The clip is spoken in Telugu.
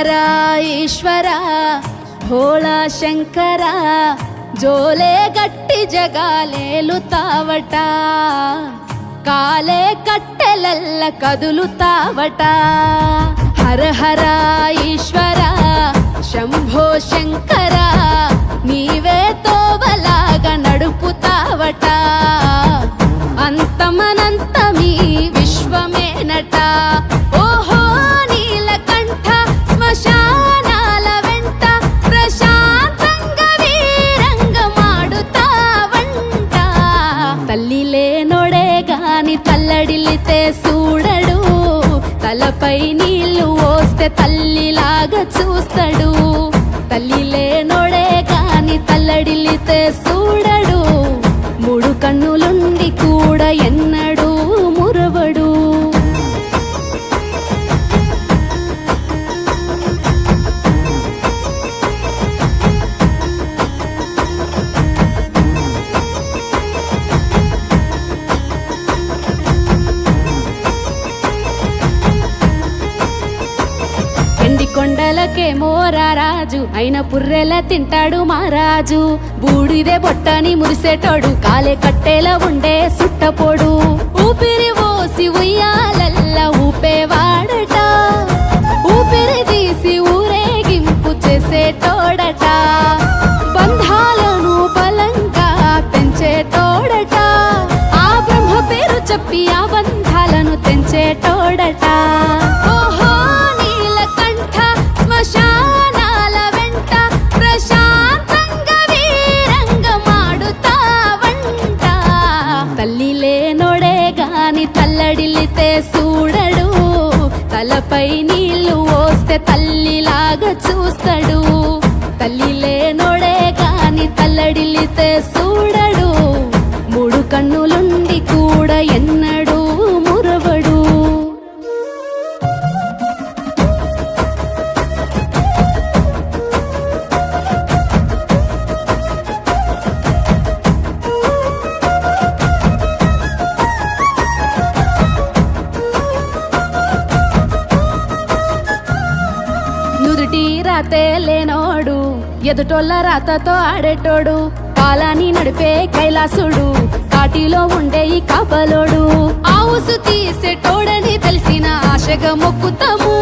ಶಂಕರ ಈಶ್ವರ ಭೋಳ ಶಂಕರ ಜೋಲೆ ಗಟ್ಟಿ ಜಗಾಲೇಲುತಾವಟ ಕಾಲೆ ಕಟ್ಟೆಲೆಲ್ಲ ಕದುಲುತಾವಟ ಹರ ಹರ ಈಶ್ವರ ಶಂಭೋ ಶಂಕರ ನೀವೇ తోవలాగ నడుపుతావట అంతమనంతమీ విశ్వమేనట తల్లి లేనోడే గాని తల్లడిల్లితే చూడడు తలపై నీళ్ళు వస్తే తల్లిలాగా చూస్తాడు. కొండలకే మోరారాజు అయిన పుర్రెల తింటాడు మహారాజు బూడిదే బొట్టని మురిసేటోడు. కాలే కట్టేలా ఉండే సుట్టపోడు. ఊపిరి ఓసి ఉయ్యాలల్ల ఊపేవాడట ఊపిరి తీసి ఊరేగింపు చేసేటోడట. బంధాలను బలంగా పెంచేటోడట. ఆ బ్రహ్మ పేరు చెప్పి ఆ తల్లడిల్లితే చూడడు తలపై నీళ్ళు వస్తే తల్లిలాగా చూస్తాడు. తల్లి లేనోడే కాని తల్లడిల్లితే చూడడు మూడు కన్ను రాతే లేనోడు ఎదుటోళ్ళ రాతతో ఆడేటోడు కాలాన్ని నడిపే కైలాసుడు కాటిలో ఉండే ఈ కబలోడు ఆవుసు తీసేటోడని తెలిసిన ఆశగా మొక్కుతాము.